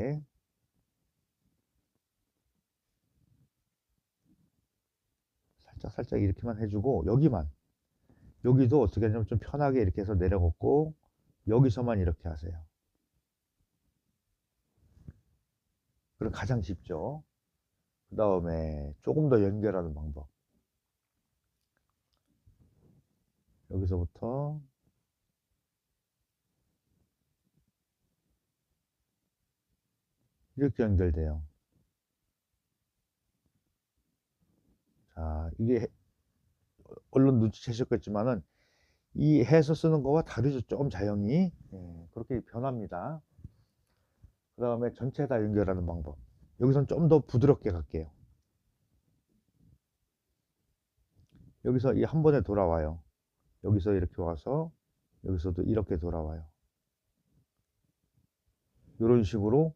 이렇게 살짝 살짝 이렇게만 해주고 여기만 여기도 어떻게 하냐면 좀 편하게 이렇게 해서 내려갖고 여기서만 이렇게 하세요. 그럼 가장 쉽죠. 그 다음에 조금 더 연결하는 방법. 여기서부터 이렇게 연결돼요. 자, 이게 해- 얼른 눈치채셨겠지만은 이 해서 쓰는 거와 다르죠. 조금 자형이 예, 그렇게 변합니다. 그 다음에 전체 다 연결하는 방법. 여기선 좀 더 부드럽게 갈게요. 여기서 이 한 번에 돌아와요. 여기서 이렇게 와서 여기서도 이렇게 돌아와요. 이런 식으로